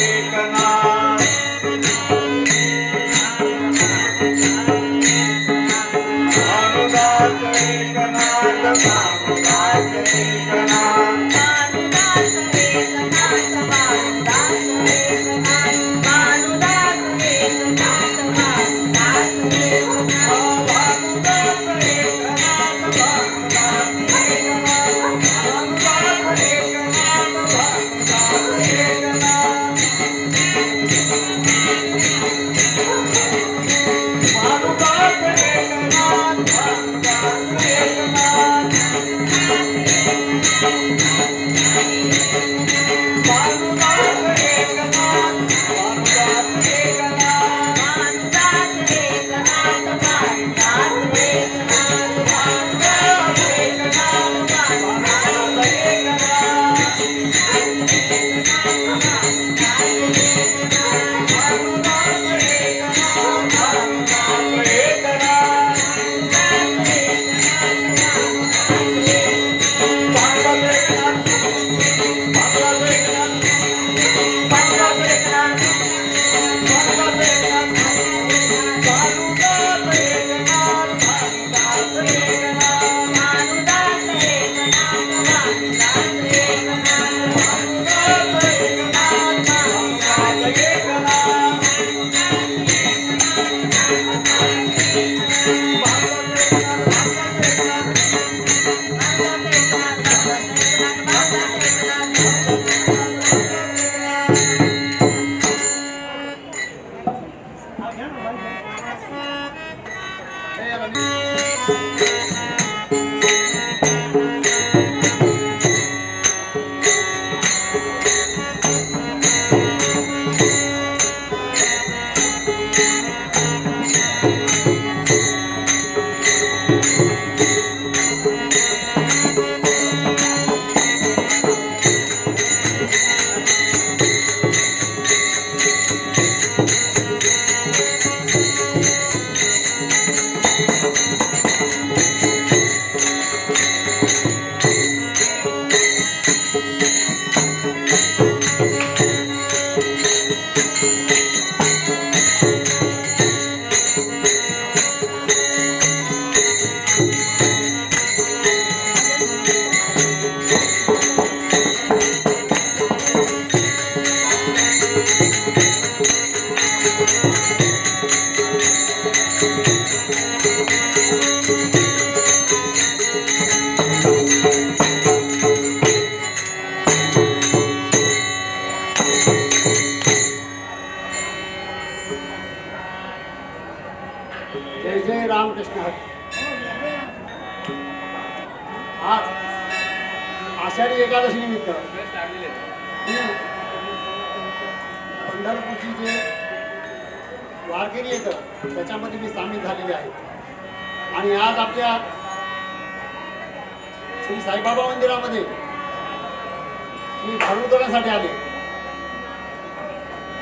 América. வந்து जय वारगिरी येतं त्याच्यामध्ये मी सामील झालेले आहे. आणि आज आपल्या श्री साईबाबा मंदिरामध्ये मी भारूदरासाठी आले.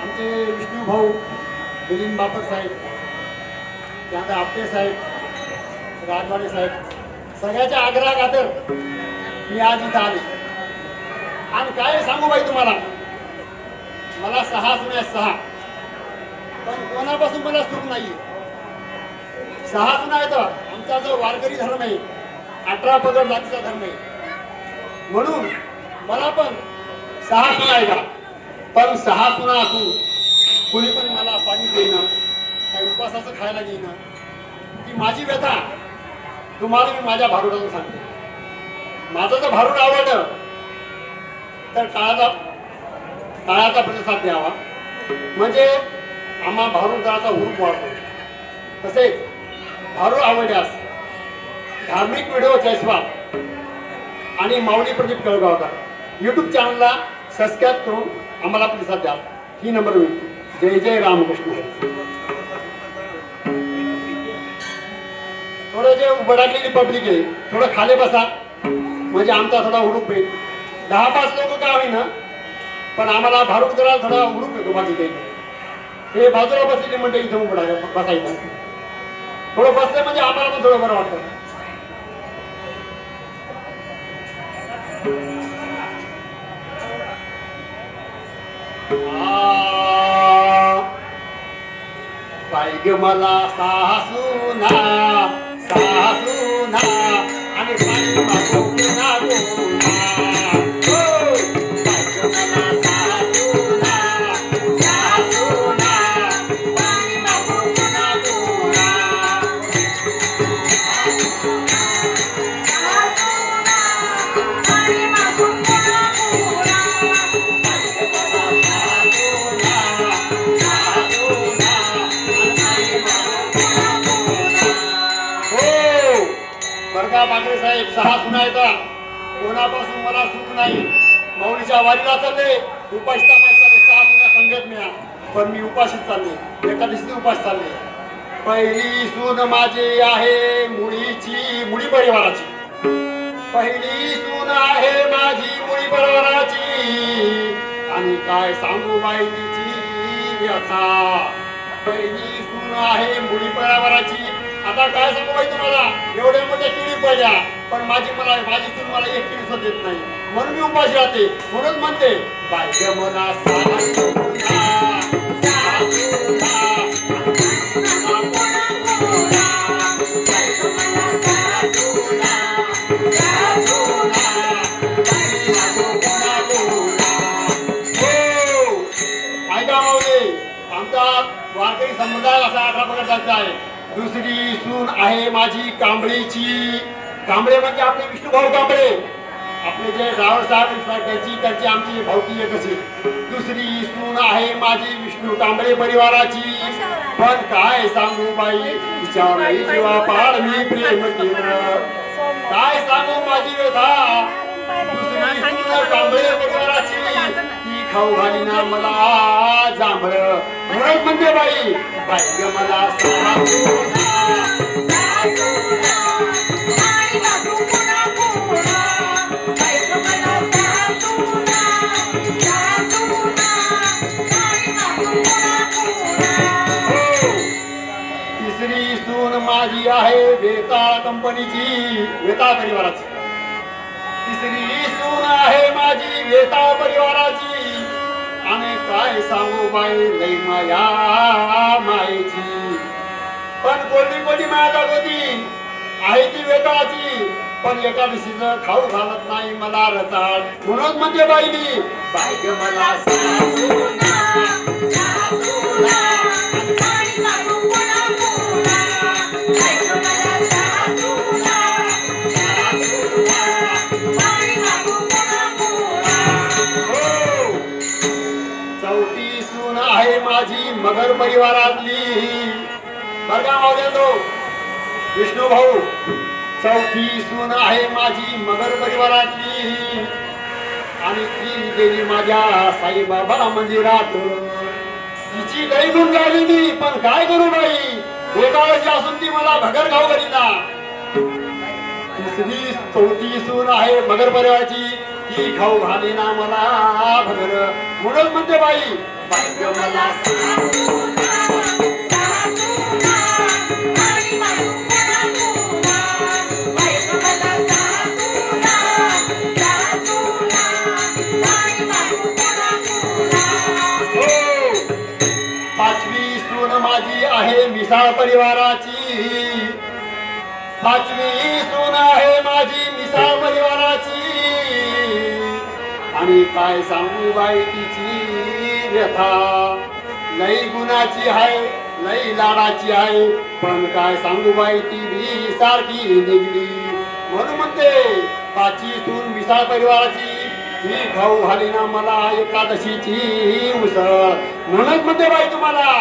आमचे विष्णू भाऊ मिलिंद बापट साहेब त्यानंतर आपटे साहेब राजवाडे साहेब सगळ्याच्या आग्रह खातर मी आज इथं आले. आणि काय सांगू बाई तुम्हाला? मला सहा सुने सहा. पण कोणापासून मला सुख नाही सहा नाही तर आमचा जो वारकरी धर्म आहे अठरा पगड जातीचा धर्म आहे. म्हणून मला पण सहा सुना आहे का? पण सहा सुना असून कोणी पण मला पाणी देईना काही उपवासाचं खायला देईना ती माझी व्यथा. तुम्हाला मी माझ्या भारुडातून सांगते. माझं जर भारूड आवडलं तर काळाचा काळाचा प्रतिसाद द्यावा. म्हणजे आम्हा भारुदळाचा हुरूप वाढतो. तसेच भारू आवड्यास धार्मिक व्हिडिओ जयस्वाल आणि माऊली प्रदीप कळगावकर यूट्यूब चॅनलला सबस्क्राईब करून आम्हाला प्रतिसाद द्या. ही नंबर होईल. जय जय रामकृष्ण. थोडं जे उबडाकलेली पब्लिक आहे थोडं खाली बसा. म्हणजे आमचा थोडा हुरूप येईल दहा पाच लोक का होईना पण आम्हाला भारूड करायला थोडा हुरूप येतो बाकी काही हे बाजूला बसलेली म्हणजे इथं उभं राहा- बसायचं थोडं बसलं म्हणजे आम्हाला पण थोडं बरं वाटतं. पाहिजे मला सासूना सासूना आणि पाणी मनापासून मला सुख नाही. माऊलीच्या वारीला चालले उपाशी तपास चालले सहा सुना संगत पण मी उपाशीच चालले एकादशी उपास चालले पहिली सून माझी आहे मुळीची मुळी परिवाराची. पहिली सून आहे माझी मुळी परिवाराची. आणि काय सांगू बाई तिची व्यथा? पहिली सून आहे मुळी परिवाराची. आता काय सांगू बाई तुम्हाला एवढ्या मोठ्या किडी पडल्या पण माझी मला माझी सून मला एक किडी सुद्धा देत नाही म्हणून मी उपाशी राहते म्हणून म्हणते बाय मला ऐका माऊली आमचा वारकरी समुदाय असा अठरा प्रकारचा आहे दुसरी सून आहे माझी कांबळीची. कांबळे म्हणजे आपले विष्णुभाऊ कांबळे. आपले जे ड्रायव्हर त्यांची त्यांची आमची भाऊकी एक असेल दुसरी सून आहे माझी विष्णू कांबळे परिवाराची. पण काय सांगू बाई तिच्या जीवा पाड मी प्रेम केलं. काय सांगू माझी व्यथा? दुसरी सून कांबळे परिवाराची. खाऊ घाली ना मला जांभळ. म्हणत म्हणजे बाई बाई मला तिसरी सून माझी आहे वेताळ कंपनीची वेताळ परिवाराची. तिसरी सून आहे माझी वेताळ परिवाराची. आणि काय सांगू बाई लई माया माहिती पण कोणी कोणी माया लागवती आहे ती वेताची पण एका खाऊ घालत नाही मला रताळ म्हणून म्हणजे बाई मी बाई मला मला माझी परिवारातली. बरगा मावल्या तो विष्णू भाऊ चौथी सून आहे माझी मगर परिवारातली. आणि ती गेली माझ्या साईबाबा मंदिरात. तिची लई गुण गायली मी पण काय करू बाई? बेकाळाची असून ती मला भगर गाव ना तिसरी चौथी सून आहे मगर परिवाराची. ती खाऊ घालीना मला भगर. म्हणून म्हणते बाई पाचवी सून माझी आहे मिसाळ परिवाराची. पाचवी सून आहे माझी मिसाळ परिवाराची. आणि काय सांगू बाई तिची? व्यथा. लई गुणाची आहे लई लाडाची आहे पण काय सांगू बाई ती मी सारखी निघली. म्हणून म्हणते पाची सून मिसाळ परिवाराची ही खाऊ घाली ना मला एकादशीची उसळ. म्हणूनच म्हणते बाई तुम्हाला.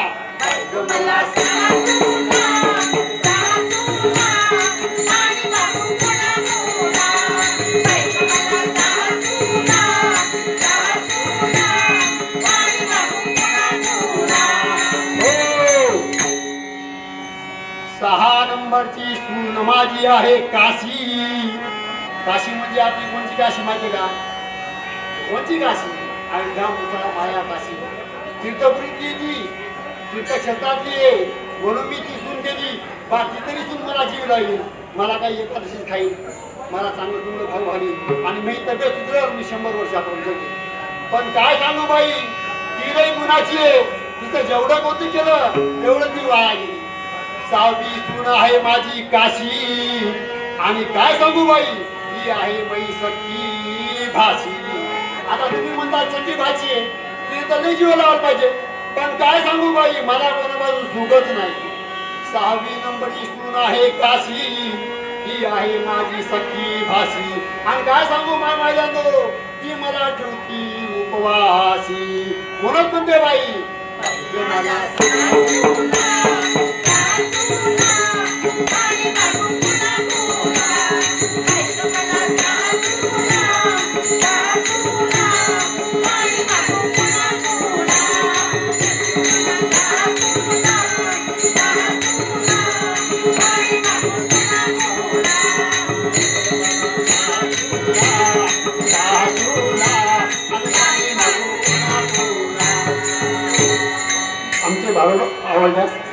माझी आहे काशी. काशी म्हणजे आपली कोणती काशी माहिती का? कोणती काशी? अयोध्या मुथा माया काशी. तीर्थपुरीतली ती तीर्थक्षेत्रातली आहे. म्हणून मी ती सून केली. बाकी तरी सून मला जीव लागेल. मला काही एकादशीच खाईल मला चांगलं तुमचं खाऊ घालील आणि मी तब्येत सुधरेल. मी शंभर वर्षापर्यंत जगेल पण काय सांगू बाई? ती रही मुनाची आहे. तिचं जेवढं कौतुक केलं तेवढं ती वाया गेली. सहावी सून आहे माझी काशी. आणि काय सांगू बाई? ही आहे बाई सखी भाषी आता तुम्ही म्हणता सखी भाषी आहे. ती तर नाही जीव लावायला पाहिजे. पण काय सांगू बाई? मला कोणाबाजू सुगत नाही. सहावी नंबरची सून आहे काशी. ही आहे माझी सखी भाषी आणि काय सांगू माय माझ्या ती मला ठेवती उपवासी. म्हणत म्हणते बाई? मला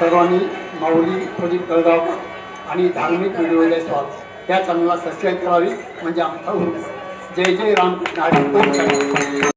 सर्वांनी माऊली प्रदीप गळगाव आणि धार्मिक व्हिडिओ स्वाद या चॅनलला सबस्क्राईब करावी म्हणजे आमचा जय जय रामकृष्ण